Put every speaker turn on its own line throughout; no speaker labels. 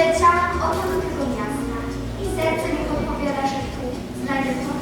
Przyleciałam odtąd tego miasta i serce mi podpowiada, że tu znajdę to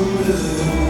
blue.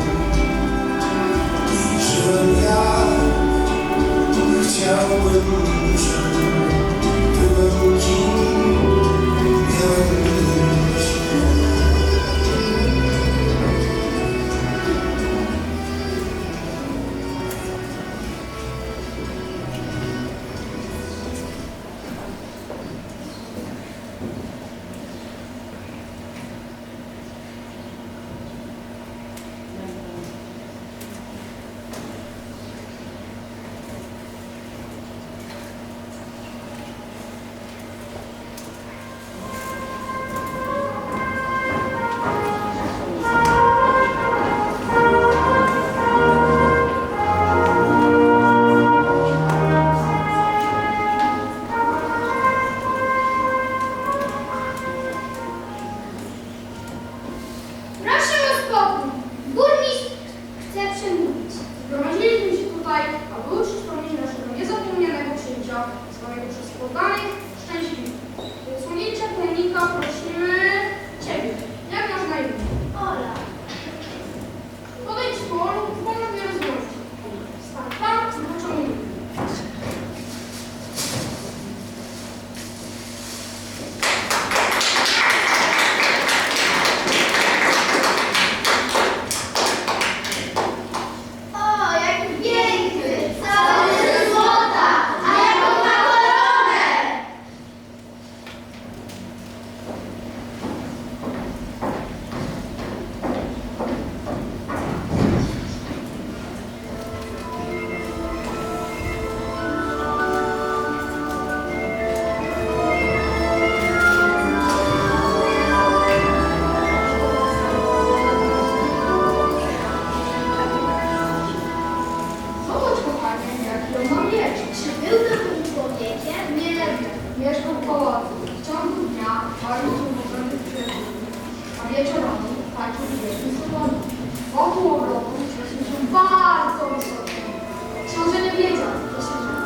taki wieczny słowny. Wokół obrotu świecił się bardzo wysoko. Książę nie wiedział,
że
się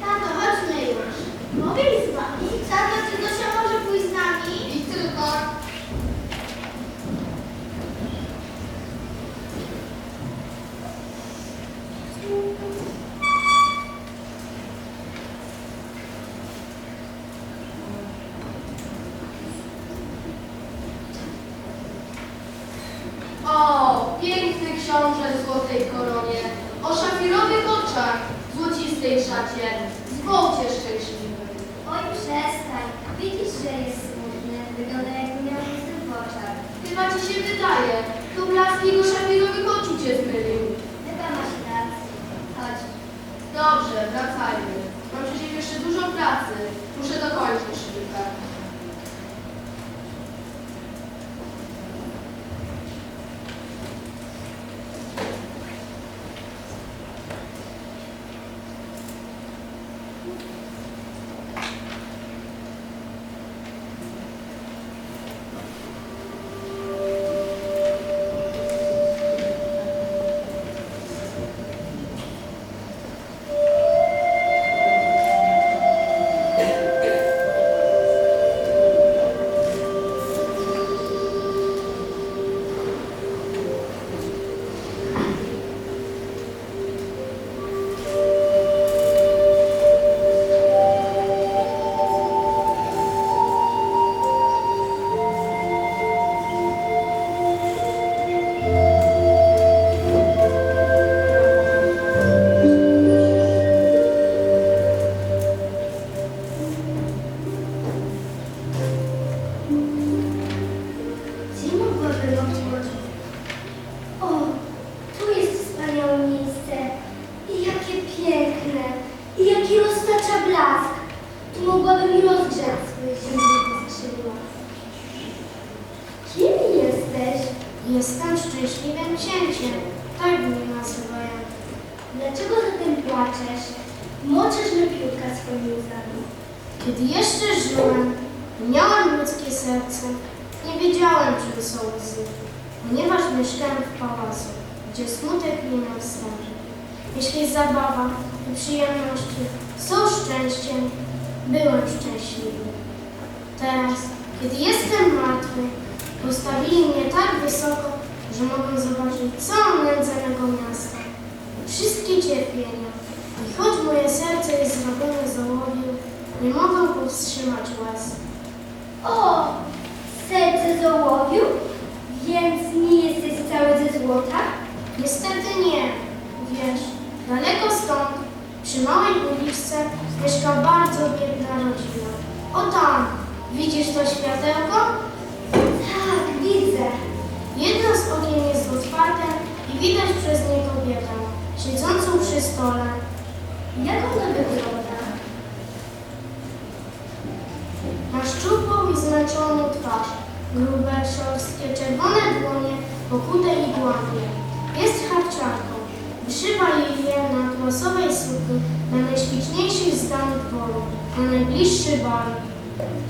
Тато, от
нею. wracajmy. Mam przecież jeszcze dużo pracy. Muszę dokończyć.
Dlaczego zatem płaczesz? Moczysz lepiutka swoimi łzami.
Kiedy jeszcze żyłem, miałem ludzkie serce. Nie wiedziałem, czym są łzy, ponieważ mieszkałem w pałacu, gdzie smutek nie miał wstępu. Jeśli zabawa i przyjemności są szczęściem, byłem szczęśliwy. Teraz, kiedy jestem martwy, postawili mnie tak wysoko, że mogę zobaczyć całą nędzę mego miasta. Wszystkie cierpienia. I choć moje serce jest zrobione z ołowiu, nie mogę powstrzymać łez.
O, serce z ołowiu? Więc nie jesteś cały ze złota?
Niestety nie. Wiesz, daleko stąd, przy małej uliczce, mieszka bardzo biedna rodzina. O tam, widzisz to światełko?
Tak, widzę.
Jedno z okien jest otwarte i widać przez nie kobietę, siedzącą przy stole.
Jak ona wygląda?
Ma szczupłą i zmęczoną twarz, grube, szorstkie, czerwone dłonie, pokute igłami. Jest harciarką. Wyszywa jej je na atłasowej sukni na najśliczniejszych z dam dworu, na najbliższy bal.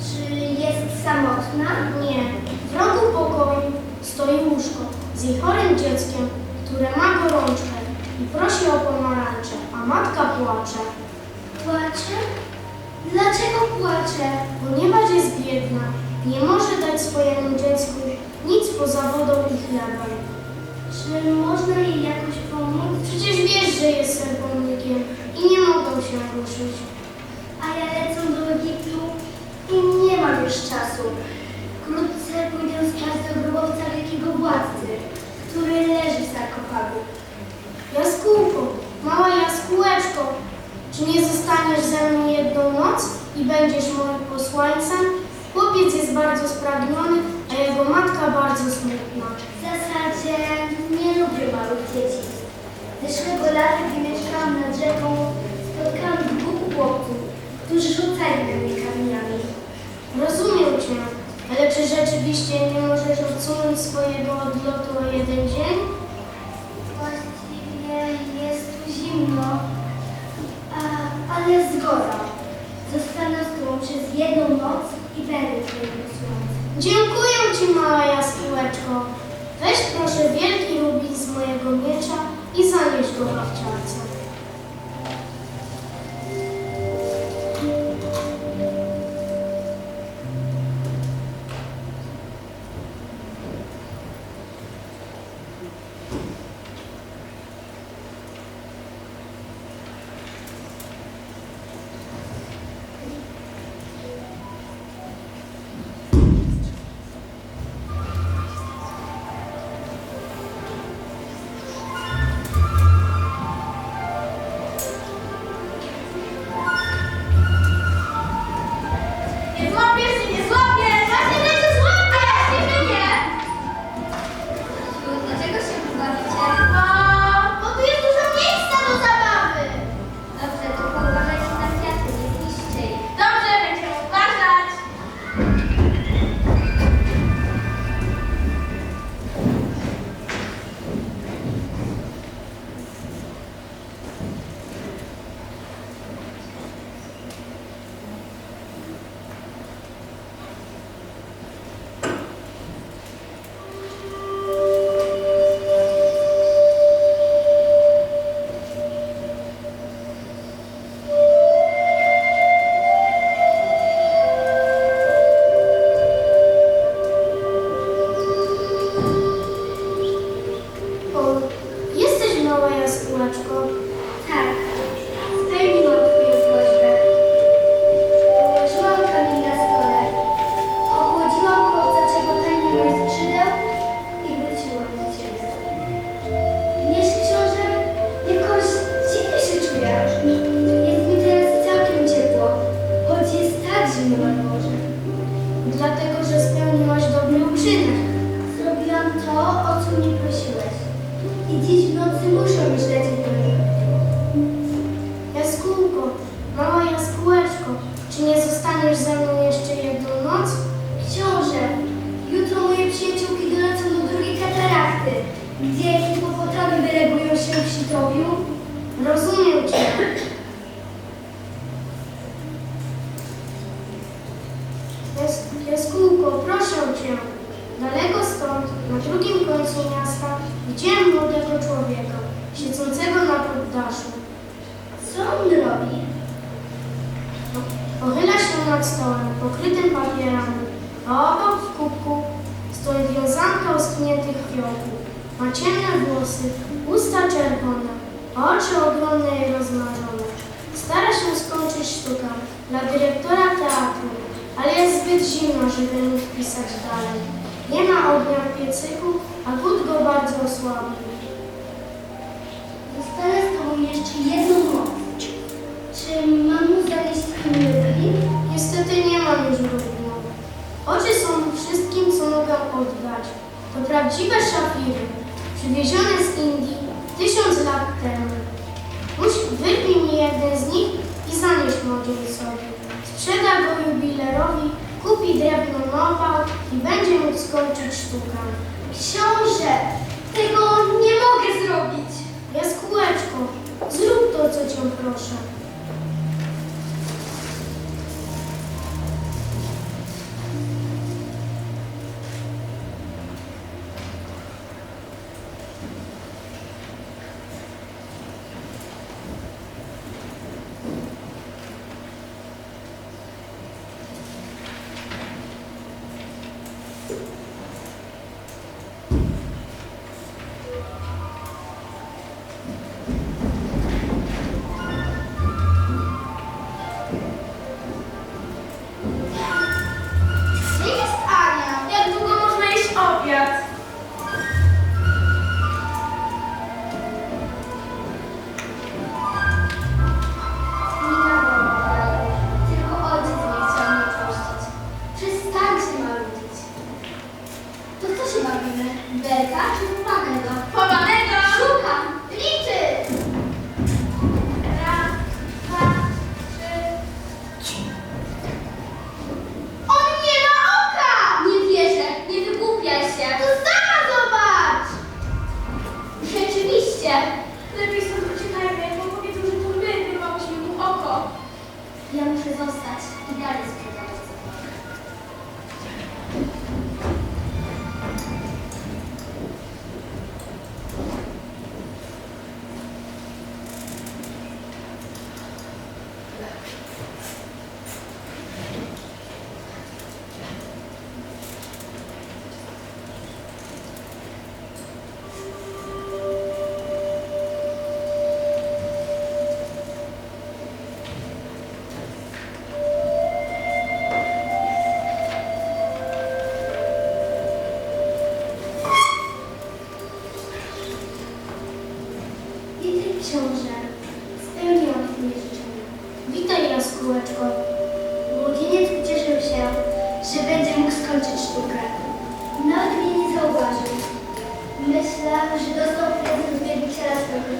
Czy jest samotna?
Nie, w rogu pokoju stoi łóżko z jej chorym dzieckiem, które ma i prosi o pomarańcze, a matka płacze,
Płacze? Dlaczego płacze?
ponieważ jest biedna. Nie może dać swojemu dziecku nic poza wodą i chlebem.
Czy można jej jakoś pomóc?
Przecież wiesz, że jest serwownikiem i nie mogą się ruszyć.
A ja lecę do Egiptu i nie mam już czasu. Wkrótce pójdę spać do grobowca wielkiego władcy, który leży w sarkofagu.
Jaskółko, mała jaskółeczko, czy nie zostaniesz ze mną jedną noc i będziesz moim posłańcem? Chłopiec jest bardzo spragniony, a jego matka bardzo smutna.
W zasadzie nie lubię małych dzieci. Zeszłego lata, gdy mieszkałam nad rzeką, spotkałam dwóch chłopców, którzy rzucali na mnie kamieniami.
Rozumiem cię, ale czy rzeczywiście nie możesz odsunąć swojego odlotu o jeden dzień?
Zgoda. Zostanę z tobą przez jedną noc i będę twoim posłańcem.
Dziękuję ci, mała jaskółeczko. Weź proszę wielki rubin z mojego miecza i zanieś go
gdzie
widziałem młodego człowieka, siedzącego na poddaszu.
Co on robi?
Pochyla się nad stołem, pokrytym papierami, a obok w kubku stoi wiązanka oschniętych fiołków. Ma ciemne włosy, usta czerwone, oczy ogromne i rozmarzone. Stara się skończyć sztukę dla dyrektora teatru, ale jest zbyt zimno, żeby mógł pisać dalej. Nie ma ognia w piecyku, a głód go bardzo osłabił.
Zostanę z tobą jeszcze jedną noc. Czy mam mu zanieść chmiełki?
Niestety nie mam już równo. Oczy są wszystkim, co mogę oddać. To prawdziwe szafiry, przywiezione z Indii tysiąc lat temu. Muś wypij mi jeden z nich i zanieś młodzieńcowi. Sprzeda go jubilerowi, kupi drewno nową i będzie mógł skończyć sztukę.
Książę, tego nie mogę zrobić.
Jaskółeczko, zrób to, co cię proszę.
Książę, spełniłam twoje życzenia.
Witaj, Jaskółeczko.
Młodzieniec ucieszył się, że będzie mógł skończyć sztukę. Nawet mnie nie zauważył. Myślał, że dostał prezent wielbiciela swojego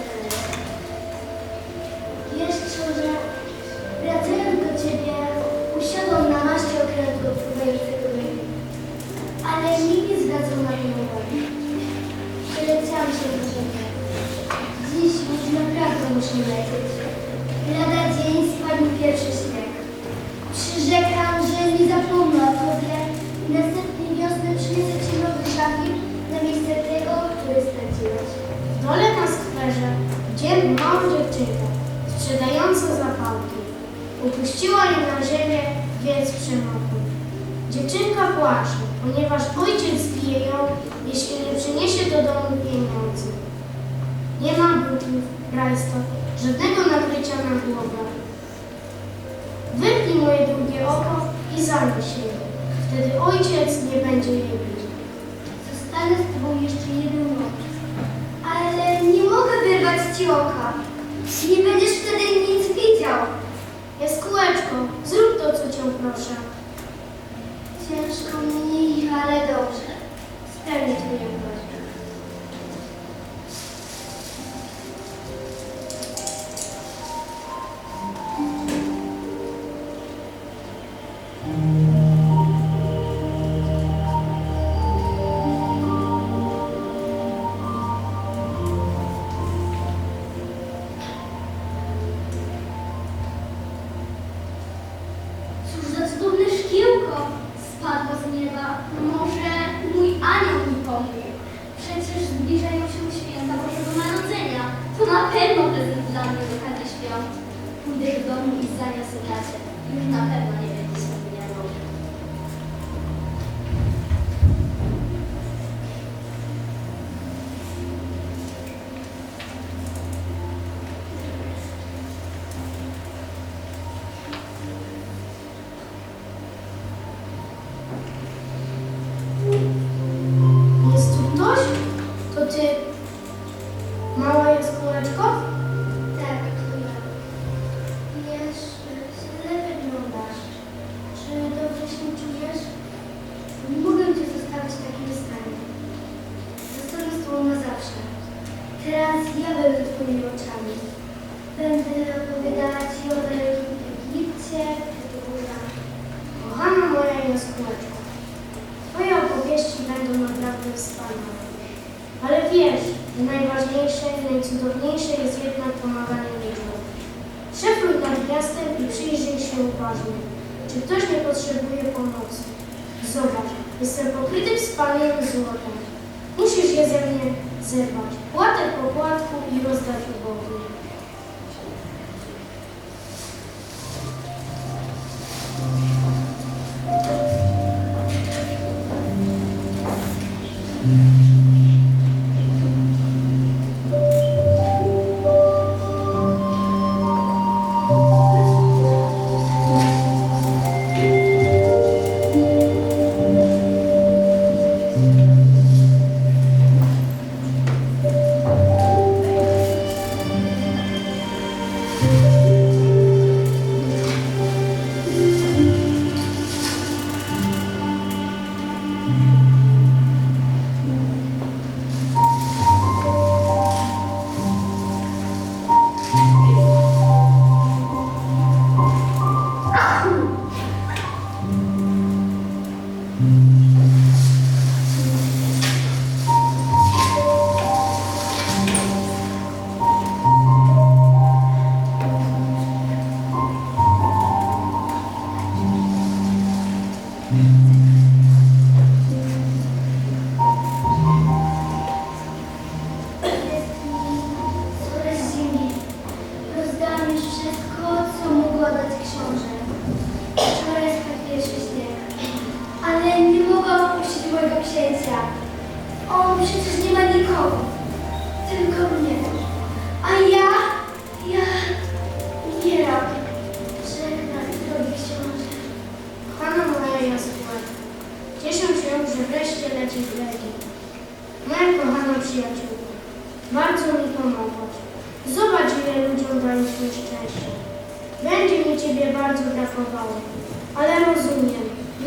naprawdę muszę lecieć. Lada dzień spadł pierwszy śnieg. Przyrzekam, że nie zapomnę o tobie i następnej wiosny przyniosę ci nowy na miejsce tego, który straciłeś.
W dole na skwerze widziałem małą dziewczynkę sprzedającą zapałki. Upuściła je na ziemię, więc przemokły. Dziewczynka płacze, ponieważ ojciec zbije ją, jeśli nie przyniesie do domu pieniędzy. Nie ma butów, rajstop, żadnego nakrycia na głowę. Wypnij moje drugie oko i zanieś je. Wtedy ojciec nie będzie jej bić.
Zostanę z tobą jeszcze jedną noc. Ale nie mogę wyrwać ci oka. Nie będziesz wtedy nic widział.
Jaskółeczko, zrób to, co cię proszę.
Ciężko mi, ale dobrze.
będą naprawdę wspaniałe. Ale wiesz, najważniejsze i najcudowniejsze jest jednak pomaganie ludziom. Szefuj nad miastem i przyjrzyj się uważnie, czy ktoś nie potrzebuje pomocy. Zobacz, jestem pokryty wspaniałym złotem. Musisz je ze mnie zerwać, płatę po płatku i rozdać ubogim.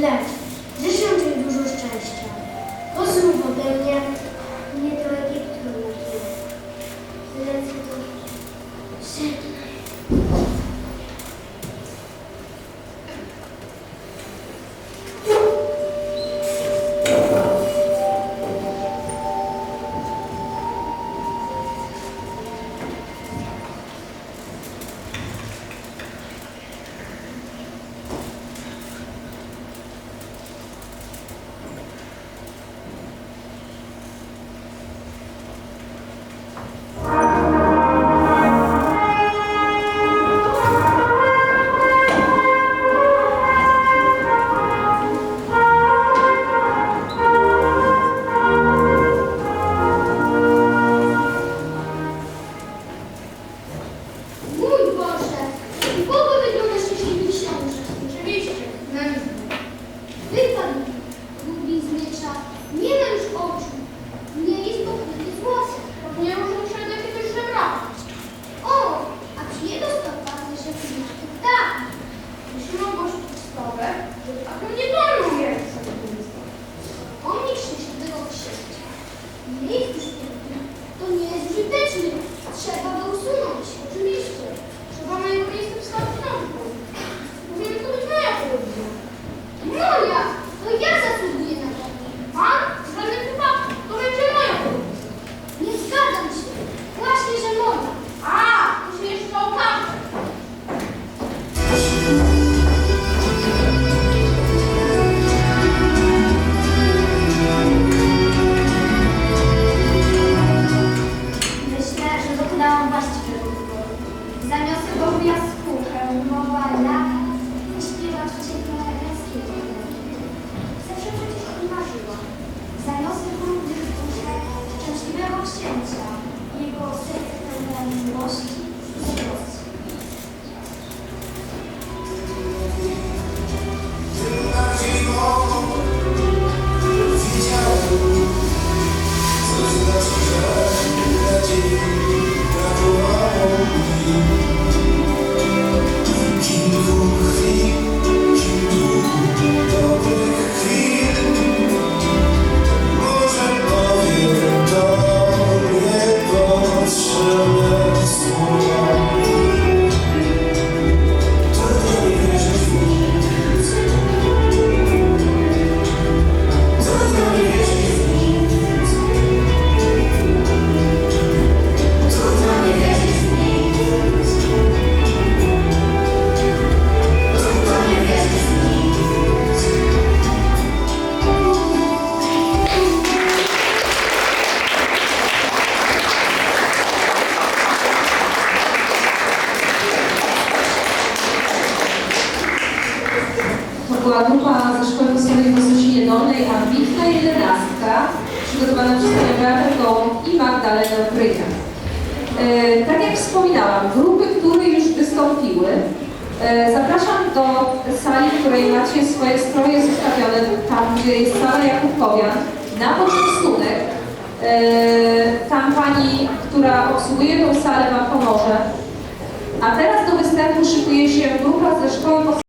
Yes. тому